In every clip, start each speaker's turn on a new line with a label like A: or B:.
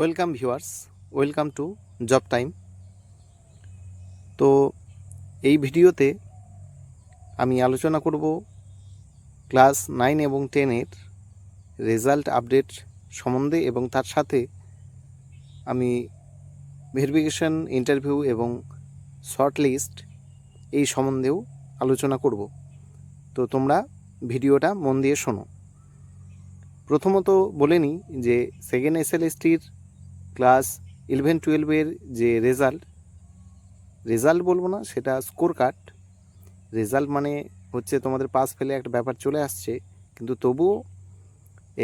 A: Welcome viewers welcome to job time তো এই ভিডিওতে আমি আলোচনা করব ক্লাস নাইন এবং টেনের রেজাল্ট আপডেট সম্বন্ধে এবং তার সাথে আমি ভেরিফিকেশন, ইন্টারভিউ এবং শর্ট লিস্ট এই সম্বন্ধেও আলোচনা করব। তো তোমরা ভিডিওটা মন দিয়ে শোনো। প্রথমত বলে নিই যে সেকেন্ড এসএলএসটির ক্লাস ইলেভেন টুয়েলভের যে রেজাল্ট রেজাল্ট বলব না, সেটা স্কোর কার্ড রেজাল্ট মানে হচ্ছে তোমাদের পাস ফেলে একটা ব্যাপার চলে আসছে, কিন্তু তবুও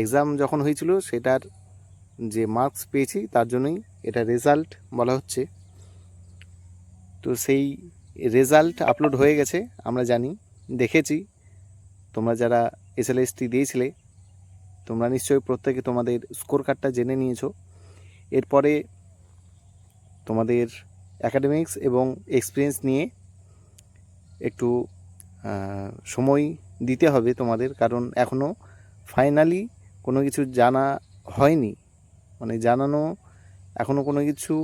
A: এক্সাম যখন হয়েছিল, সেটার যে মার্কস পেয়েছি, তার জন্যই এটা রেজাল্ট বলা হচ্ছে। তো সেই রেজাল্ট আপলোড হয়ে গেছে, আমরা জানি, দেখেছি। তোমরা যারা এসএলএসটি দিয়েছিলে, তোমরা নিশ্চয়ই প্রত্যেকে তোমাদের স্কোর কার্ডটা জেনে নিয়েছো। এরপরে তোমাদের অ্যাকাডেমিক্স এবং এক্সপিরিয়েন্স নিয়ে একটু সময় দিতে হবে তোমাদের, কারণ এখনও ফাইনালি কোনো কিছু জানা হয়নি। মানে জানানো এখনও কোনো কিছু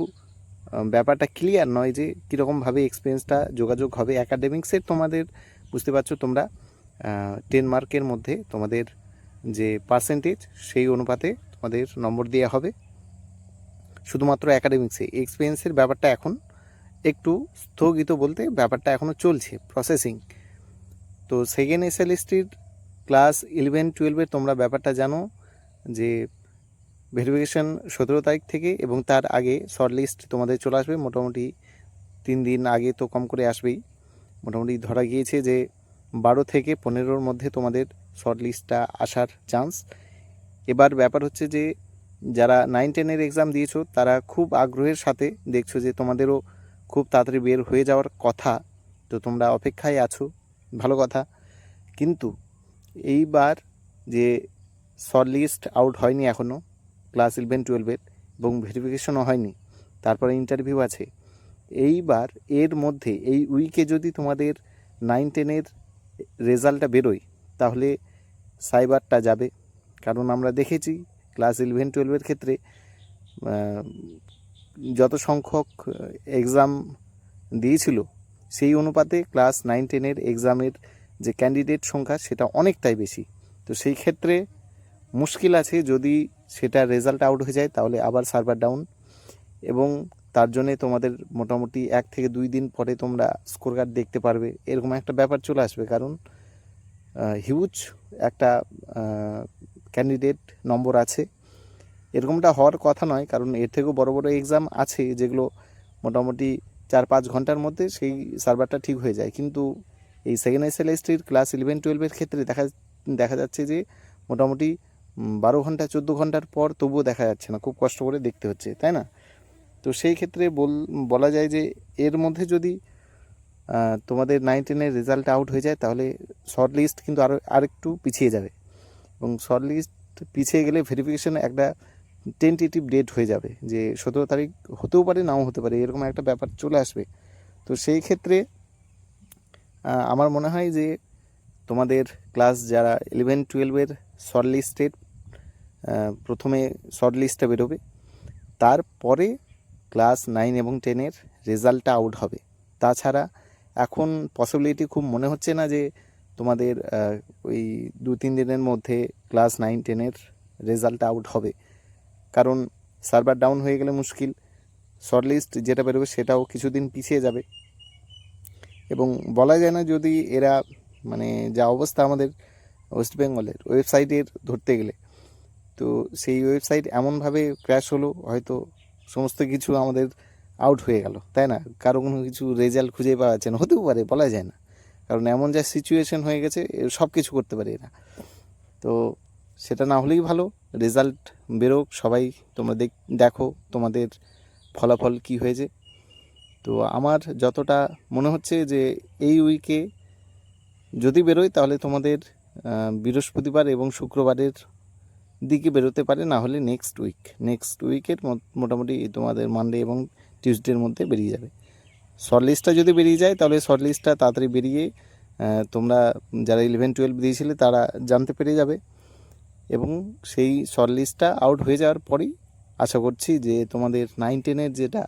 A: ব্যাপারটা ক্লিয়ার নয় যে কীরকমভাবে এক্সপিরিয়েন্সটা যোগাযোগ হবে। অ্যাকাডেমিক্সের তোমাদের, বুঝতে পারছ তোমরা টেন মার্কের মধ্যে তোমাদের যে পার্সেন্টেজ সেই অনুপাতে তোমাদের নম্বর দেওয়া হবে। শুধুমাত্র একাডেমিক্সে এক্সপিরিয়েন্সের ব্যাপারটা এখন একটু স্থগিত বলতে ব্যাপারটা এখনও চলছে প্রসেসিং তো সেকেন্ড এসএলএসটির ক্লাস ইলেভেন টুয়েলভের তোমরা ব্যাপারটা জানো যে ভেরিফিকেশন সতেরো তারিখ থেকে এবং তার আগে শর্ট লিস্ট তোমাদের চলে আসবে। মোটামুটি তিন দিন আগে তো কম করে আসবেই। মোটামুটি ধরা গিয়েছে যে বারো থেকে পনেরোর মধ্যে তোমাদের শর্ট লিস্টটা আসার চান্স এবার ব্যাপার হচ্ছে যে যারা নাইন টেনের এক্সাম দিয়েছ, তারা খুব আগ্রহের সাথে দেখছ যে তোমাদেরও খুব তাড়াতাড়ি বের হয়ে যাওয়ার কথা। তো তোমরা অপেক্ষায় আছো, ভালো কথা। কিন্তু এইবার যে শর্ট লিস্ট আউট হয়নি এখনও ক্লাস ইলেভেন টুয়েলভের এবং ভেরিফিকেশনও হয়নি, তারপরে ইন্টারভিউ আছে, এইবার এর মধ্যে এই উইকে যদি তোমাদের নাইন টেনের রেজাল্টটা বেরোয়, তাহলে সাইবারটা যাবে। কারণ আমরা দেখেছি ক্লাস ইলেভেন টুয়েলভের ক্ষেত্রে যত সংখ্যক এক্সাম দিয়েছিল, সেই অনুপাতে ক্লাস নাইন টেনের এক্সামের যে ক্যান্ডিডেট সংখ্যা, সেটা অনেকটাই বেশি। তো সেই ক্ষেত্রে মুশকিল আছে যদি সেটা রেজাল্ট আউট হয়ে যায়, তাহলে আবার সার্ভার ডাউন এবং তার জন্যে তোমাদের মোটামুটি এক থেকে দুই দিন পরে তোমরা স্কোর কার্ড দেখতে পারবে। এরকম একটা ব্যাপার চলে আসবে, কারণ হিউজ একটা ক্যান্ডিডেট নম্বর আছে। এরকমটা হওয়ার কথা নয়, কারণ এর থেকেও বড় বড় এক্সাম আছে যেগুলো মোটামুটি চার পাঁচ ঘণ্টার মধ্যে সেই সার্ভারটা ঠিক হয়ে যায়। কিন্তু এই সেকেন্ড এসএলএসটির ক্লাস ইলেভেন টুয়েলভের ক্ষেত্রে দেখা দেখা যাচ্ছে যে মোটামুটি বারো ঘণ্টা, চোদ্দ ঘণ্টার পর তবুও দেখা যাচ্ছে না, খুব কষ্ট করে দেখতে হচ্ছে, তাই না? তো সেই ক্ষেত্রে বল, বলা যায় যে এর মধ্যে যদি তোমাদের নাইন টেনের রেজাল্ট আউট হয়ে যায়, তাহলে শর্ট লিস্ট কিন্তু আরও আরেকটু পিছিয়ে যাবে। এবং শর্ট লিস্ট পিছিয়ে গেলে ভেরিফিকেশন একটা টেন্টেটিভ ডেট হয়ে যাবে যে সতেরো তারিখ হতেও পারে, নাও হতে পারে, এরকম একটা ব্যাপার চলে আসবে। তো সেই ক্ষেত্রে আমার মনে হয় যে তোমাদের ক্লাস যারা ইলেভেন টুয়েলভের শর্ট লিস্টের প্রথমে শর্ট লিস্টটা বেরোবে, তারপরে ক্লাস নাইন এবং টেনের রেজাল্টটা আউট হবে। তাছাড়া এখন পসিবিলিটি খুব মনে হচ্ছে না যে তোমাদের ওই দু তিন দিনের মধ্যে ক্লাস নাইন টেনের রেজাল্টটা আউট হবে। কারণ সার্ভার ডাউন হয়ে গেলে মুশকিল। শর্টলিস্ট যেটা বেরোবে সেটাও কিছুদিন পিছিয়ে যাবে। এবং বলা যায় না যদি এরা মানে যা অবস্থা আমাদের ওয়েস্ট বেঙ্গলের ওয়েবসাইটের ধরতে গেলে। তো সেই ওয়েবসাইট এমনভাবে ক্র্যাশ হলো, হয়তো সমস্ত কিছু আমাদের আউট হয়ে গেল, তাই না? কারও কোনো কিছু রেজাল্ট খুঁজে পাওয়া যাচ্ছে না, হতেও পারে, বলা যায় না। কারণ এমন যা সিচুয়েশন হয়ে গেছে সব কিছু করতে পারি এরা তো সেটা না হলেই ভালো রেজাল্ট বেরোক, সবাই তোমরা দেখ, দেখো তোমাদের ফলাফল কি হয়েছে। তো আমার যতটা মনে হচ্ছে যে এই উইকে যদি বেরোয় তাহলে তোমাদের বৃহস্পতিবার এবং শুক্রবারের দিকে বেরোতে পারে, না হলে নেক্সট উইক নেক্সট উইকের মোটামুটি তোমাদের মানডে এবং টিউসডের মধ্যে বেরিয়ে যাবে। শর্ট লিস্টটা যদি বেরিয়ে যায়, তাহলে শর্ট লিস্টটা তাড়াতাড়ি বেরিয়ে তোমরা যারা ইলেভেন টুয়েলভ দিয়েছিলে তারা জানতে পেরে যাবে। এবং সেই শর্ট লিস্টটা আউট হয়ে যাওয়ার পরেই আশা করছি যে তোমাদের নাইন টেনের যেটা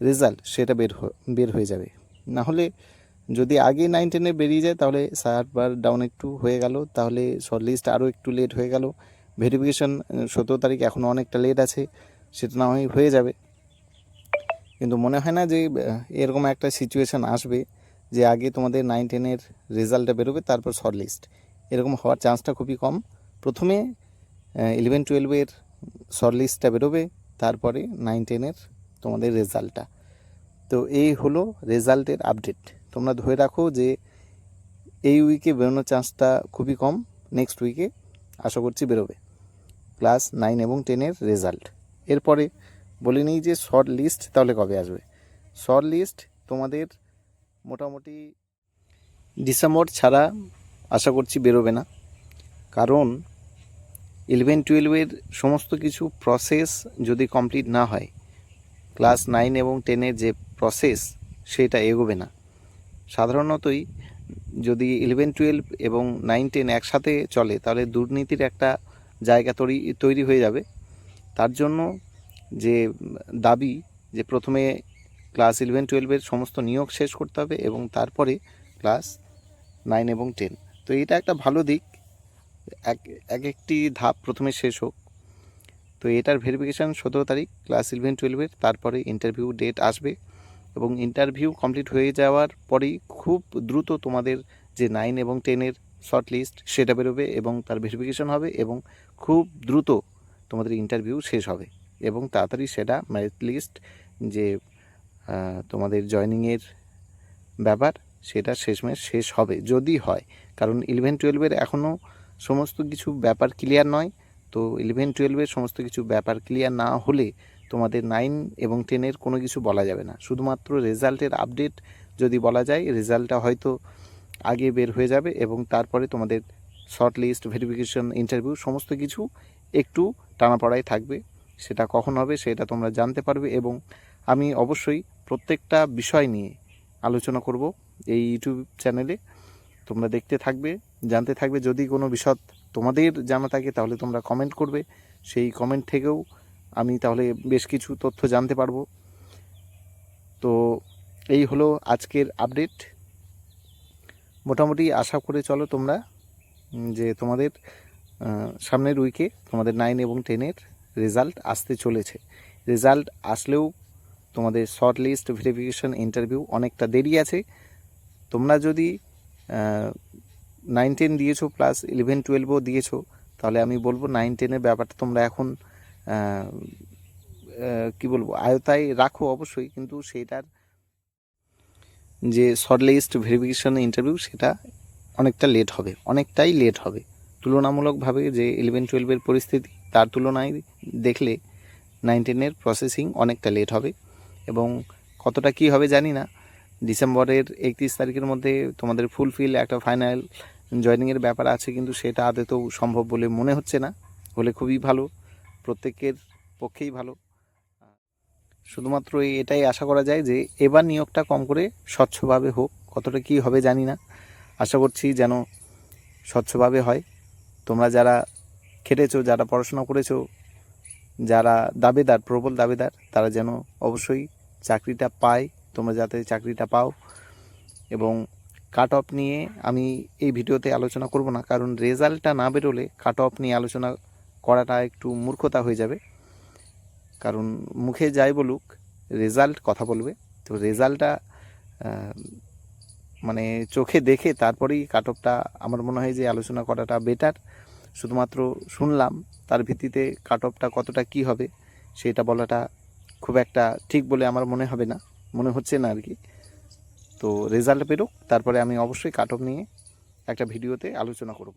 A: রেজাল্ট সেটা বের বের হয়ে যাবে। না হলে যদি আগে নাইন টেনে বেরিয়ে যায়, তাহলে সার্ভার ডাউন একটু হয়ে গেল, তাহলে শর্ট লিস্ট আরও একটু লেট হয়ে গেল। ভেরিফিকেশন সতেরো তারিখ এখনও অনেকটা লেট আছে, সেটা না হয় হয়ে যাবে। কিন্তু মনে হয় না যে এরকম একটা সিচুয়েশান আসবে যে আগে তোমাদের নাইন টেনের রেজাল্টটা বেরোবে, তারপর শর্ট লিস্ট এরকম হওয়ার চান্সটা খুবই কম। প্রথমে ইলেভেন টুয়েলভের শর্ট লিস্টটা বেরোবে, তারপরে নাইন টেনের তোমাদের রেজাল্টটা তো এই হলো রেজাল্টের আপডেট তোমরা ধরে রাখো যে এই উইকে বেরোনোর চান্সটা খুবই কম নেক্সট উইকে আশা করছি বেরোবে। ক্লাস নাইন এবং টেনের রেজাল্ট এরপরে বলে নিই যে শর্ট লিস্ট তাহলে কবে আসবে? শর্ট লিস্ট তোমাদের মোটামুটি ডিসেম্বর ছাড়া আশা করছি বেরোবে না। কারণ ইলেভেন টুয়েলভের সমস্ত কিছু প্রসেস যদি কমপ্লিট না হয় ক্লাস নাইন এবং টেনের যে প্রসেস সেটা এগোবে না। সাধারণতই যদি ইলেভেন টুয়েলভ এবং নাইন টেন একসাথে চলে, তাহলে দুর্নীতির একটা জায়গা তৈরি তৈরি হয়ে যাবে। তার জন্য যে দাবি যে প্রথমে ক্লাস ইলেভেন, টুয়েলভের সমস্ত নিয়োগ শেষ করতে হবে এবং তারপরে ক্লাস নাইন এবং টেন। তো এটা একটা ভালো দিক। এক এক একটি ধাপ প্রথমে শেষ হোক। তো এটার ভেরিফিকেশান সতেরো তারিখ, ক্লাস ইলেভেন, টুয়েলভের, তারপরে ইন্টারভিউ ডেট আসবে এবং ইন্টারভিউ কমপ্লিট হয়ে যাওয়ার পরেই খুব দ্রুত তোমাদের যে নাইন এবং টেনের শর্ট লিস্ট সেটা বেরোবে এবং তার ভেরিফিকেশন হবে এবং খুব দ্রুত তোমাদের ইন্টারভিউ শেষ হবে। এবং তাড়াতাড়ি সেটা মেরিট লিস্ট যে তোমাদের জয়নিংয়ের ব্যাপার, সেটা শেষমেশ শেষ হবে, যদি হয়। কারণ ইলেভেন টুয়েলভের এখনও সমস্ত কিছু ব্যাপার ক্লিয়ার নয়। তো ইলেভেন টুয়েলভের সমস্ত কিছু ব্যাপার ক্লিয়ার না হলে তোমাদের নাইন এবং টেনের কোনো কিছু বলা যাবে না। শুধুমাত্র রেজাল্টের আপডেট যদি বলা যায় রেজাল্টটা হয়তো আগে বের হয়ে যাবে এবং তারপরে তোমাদের শর্ট লিস্ট ভেরিফিকেশন ইন্টারভিউ সমস্ত কিছু একটু টানাপড়ায় থাকবে। সেটা কখন হবে সেটা তোমরা জানতে পারবে এবং আমি অবশ্যই প্রত্যেকটা বিষয় নিয়ে আলোচনা করব এই ইউটিউব চ্যানেলে। তোমরা দেখতে থাকবে, জানতে থাকবে। যদি কোনো বিষয় তোমাদের জানা থাকে তাহলে তোমরা কমেন্ট করবে। সেই কমেন্ট থেকেও আমি তাহলে বেশ কিছু তথ্য জানতে পারব। তো এই হলো আজকের আপডেট মোটামুটি আশা করে চলো তোমরা যে তোমাদের সামনের উইকে তোমাদের নাইন এবং টেনের রেজাল্ট আসতে চলেছে। রেজাল্ট আসলেও তোমাদের শর্ট লিস্ট ভেরিফিকেশান, ইন্টারভিউ অনেকটা দেরি আছে। তোমরা যদি নাইন টেন দিয়েছ প্লাস ইলেভেন টুয়েলভও দিয়েছ, তাহলে আমি বলব নাইন টেনের ব্যাপারটা তোমরা এখন কি বলব আয়তায় রাখো অবশ্যই, কিন্তু সেটার যে শর্ট লিস্ট ভেরিফিকেশান, ইন্টারভিউ সেটা অনেকটা লেট হবে, অনেকটাই লেট হবে। তুলনামূলকভাবে যে ইলেভেন টুয়েলভের পরিস্থিতি তার তুলনায় দেখলে নাইন টেনের প্রসেসিং অনেকটা লেট হবে এবং কতটা কি হবে জানি না। ডিসেম্বরের একত্রিশ তারিখের মধ্যে তোমাদের ফুলফিল একটা ফাইনাল জয়নিংয়ের ব্যাপার আছে কিন্তু সেটা আদতেও সম্ভব বলে মনে হচ্ছে না, হলে খুবই ভালো, প্রত্যেকের পক্ষেই ভালো। শুধুমাত্র এটাই আশা করা যায় যে এবার নিয়োগটা কম করে স্বচ্ছভাবে হোক, কতটা কি হবে জানি না। আশা করছি যেন স্বচ্ছভাবে হয়। তোমরা যারা খেটেছো, যারা পড়াশোনা করেছ, যারা দাবেদার, প্রবল দাবেদার, তারা যেন অবশ্যই চাকরিটা পায়, তোমরা যাতে চাকরিটা পাও। এবং কাট অফ নিয়ে আমি এই ভিডিওতে আলোচনা করব না, কারণ রেজাল্টটা না বেরোলে কাট অফ নিয়ে আলোচনা করাটা একটু মূর্খতা হয়ে যাবে। কারণ মুখে যাই বলুক রেজাল্ট কথা বলবে, তো রেজাল্টটা মানে চোখে দেখে তারপরেই কাট অফটা আমার মনে হয় যে আলোচনা করাটা বেটার শুধুমাত্র শুনলাম তার ভিত্তিতে কাট অফটা কতটা কী হবে, সেটা বলাটা খুব একটা ঠিক বলে আমার মনে হবে না, মনে হচ্ছে না আর কি। তো রেজাল্ট বেরোক, তারপরে আমি অবশ্যই কাট অফ নিয়ে একটা ভিডিওতে আলোচনা করব।